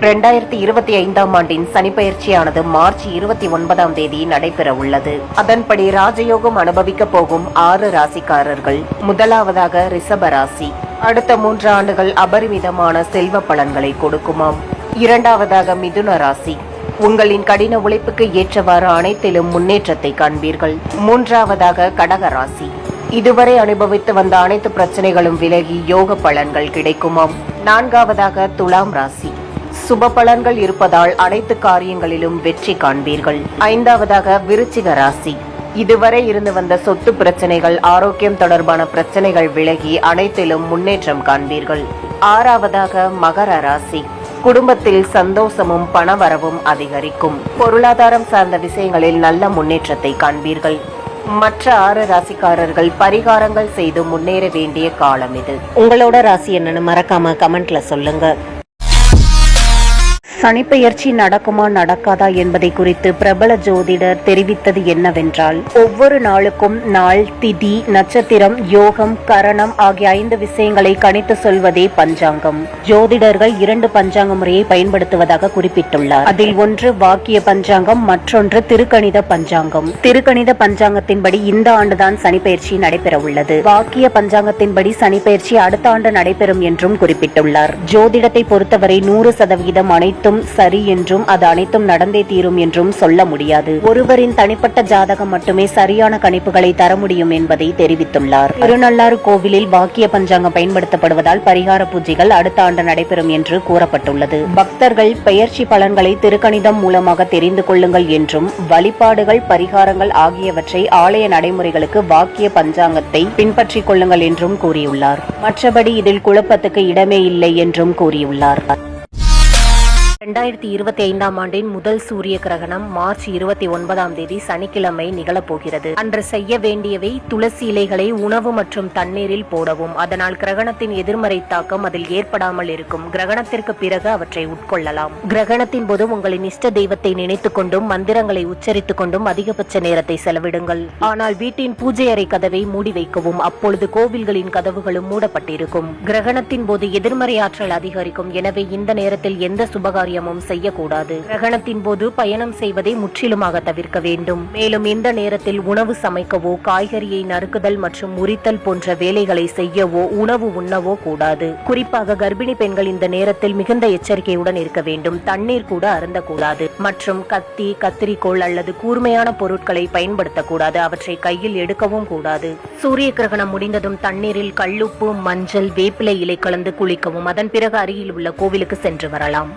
இரண்டாயிரத்தி இருபத்தி ஐந்தாம் ஆண்டின் சனிப்பெயர்ச்சியானது மார்ச் இருபத்தி ஒன்பதாம் தேதி நடைபெற உள்ளது. அதன்படி ராஜயோகம் அனுபவிக்க போகும் ஆறு ராசிக்காரர்கள். முதலாவதாக ரிஷப ராசி. அடுத்த மூன்று ஆண்டுகள் அபரிமிதமான செல்வ பலன்களை கொடுக்குமாம். இரண்டாவதாக மிதுன ராசி. உங்களின் கடின உழைப்புக்கு ஏற்றவாறு அனைத்திலும் முன்னேற்றத்தை காண்பீர்கள். மூன்றாவதாக கடக ராசி. இதுவரை அனுபவித்து வந்த அனைத்து பிரச்சனைகளும் விலகி யோக பலன்கள் கிடைக்குமாம். நான்காவதாக துலாம் ராசி. சுப பலன்கள் இருப்பதால் அனைத்து காரியங்களிலும் வெற்றி காண்பீர்கள். ஐந்தாவதாக விருச்சிக ராசி. இதுவரை இருந்து வந்த சொத்து பிரச்சனைகள் ஆரோக்கியம் தொடர்பான பிரச்சனைகள் விலகி அனைத்திலும் முன்னேற்றம் காண்பீர்கள். ஆறாவதாக மகர ராசி. குடும்பத்தில் சந்தோஷமும் பணவரவும் அதிகரிக்கும். பொருளாதாரம் சார்ந்த விஷயங்களில் நல்ல முன்னேற்றத்தை காண்பீர்கள். மற்ற ஆறு ராசிக்காரர்கள் பரிகாரங்கள் செய்து முன்னேற வேண்டிய காலம் இது. உங்களோட ராசி என்னன்னு மறக்காம கமெண்ட்ல சொல்லுங்க. சனிப்பெயர்ச்சி நடக்குமா நடக்காதா என்பதை குறித்து பிரபல ஜோதிடர் தெரிவித்தது என்னவென்றால் ஒவ்வொரு நாளுக்கும் நாள் திதி நட்சத்திரம் யோகம் கரணம் ஆகிய ஐந்து விஷயங்களை கணித்து சொல்வதே பஞ்சாங்கம். ஜோதிடர்கள் இரண்டு பஞ்சாங்க முறையை பயன்படுத்துவதாக குறிப்பிட்டுள்ளார். அதில் ஒன்று வாக்கிய பஞ்சாங்கம் மற்றொன்று திருக்கணித பஞ்சாங்கம். திருக்கணித பஞ்சாங்கத்தின்படி இந்த ஆண்டுதான் சனிப்பெயர்ச்சி நடைபெற உள்ளது வாக்கிய பஞ்சாங்கத்தின்படி சனிப்பெயர்ச்சி அடுத்த ஆண்டு நடைபெறும் என்றும் குறிப்பிட்டுள்ளார். ஜோதிடத்தை பொறுத்தவரை நூறு சதவீதம் அனைத்தும் சரி என்றும் அது அனைத்தும் நடந்தே தீரும் என்றும் சொல்ல முடியாது. ஒருவரின் தனிப்பட்ட ஜாதகம் மட்டுமே சரியான கணிப்புகளை தர முடியும் என்பதை தெரிவித்துள்ளார். திருநள்ளாறு கோவிலில் வாக்கிய பஞ்சாங்கம் பயன்படுத்தப்படுவதால் பரிகார பூஜைகள் அடுத்த ஆண்டு நடைபெறும் என்று கூறப்பட்டுள்ளது. பக்தர்கள் பெயர்ச்சி பலன்களை திருக்கணிதம் மூலமாக தெரிந்து கொள்ளுங்கள் என்றும் வழிபாடுகள் பரிகாரங்கள் ஆகியவற்றை ஆலய நடைமுறைகளுக்கு வாக்கிய பஞ்சாங்கத்தை பின்பற்றிக் கொள்ளுங்கள் என்றும் கூறியுள்ளார். மற்றபடி இதில் குழப்பத்துக்கு இடமே இல்லை என்றும் கூறியுள்ளார். ரெண்டாயிரத்தி இருபத்தி ஐந்தாம் ஆண்டின் முதல் சூரிய கிரகணம் மார்ச் இருபத்தி ஒன்பதாம் தேதி சனிக்கிழமை நிகழப்போகிறது. அன்று செய்ய வேண்டியவை துளசி இலைகளை உணவு மற்றும் தண்ணீரில் போடவும் அதனால் கிரகணத்தின் எதிர்மறை தாக்கம் அதில் ஏற்படாமல் இருக்கும். கிரகணத்திற்கு பிறகு அவற்றை உட்கொள்ளலாம். கிரகணத்தின் போது உங்களின் இஷ்ட தெய்வத்தை நினைத்துக் கொண்டும் மந்திரங்களை உச்சரித்துக் கொண்டும் அதிகபட்ச நேரத்தை செலவிடுங்கள். ஆனால் வீட்டின் பூஜை அறை கதவை மூடி வைக்கவும் அப்பொழுது கோவில்களின் கதவுகளும் மூடப்பட்டிருக்கும். கிரகணத்தின் போது எதிர்மறை ஆற்றல் அதிகரிக்கும். எனவே இந்த நேரத்தில் எந்த சுபகாரியம் காரியமும் செய்யக்கூடாது. கிரகணத்தின் போது பயணம் செய்வதை முற்றிலுமாக தவிர்க்க வேண்டும். மேலும் இந்த நேரத்தில் உணவு சமைக்கவோ காய்கறியை நறுக்குதல் மற்றும் முறித்தல் போன்ற வேலைகளை செய்யவோ உணவு உண்ணவோ கூடாது. குறிப்பாக கர்ப்பிணி பெண்கள் இந்த நேரத்தில் மிகுந்த எச்சரிக்கையுடன் இருக்க வேண்டும். தண்ணீர் கூட அருந்தக்கூடாது. மற்றும் கத்தி கத்திரிக்கோள் அல்லது கூர்மையான பொருட்களை பயன்படுத்தக்கூடாது. அவற்றை கையில் எடுக்கவும் கூடாது. சூரிய கிரகணம் முடிந்ததும் தண்ணீரில் கல்லுப்பு மஞ்சள் வேப்பிலை இலை கலந்து குளிக்கவும் அதன் பிறகு அருகில் உள்ள கோவிலுக்கு சென்று வரலாம்.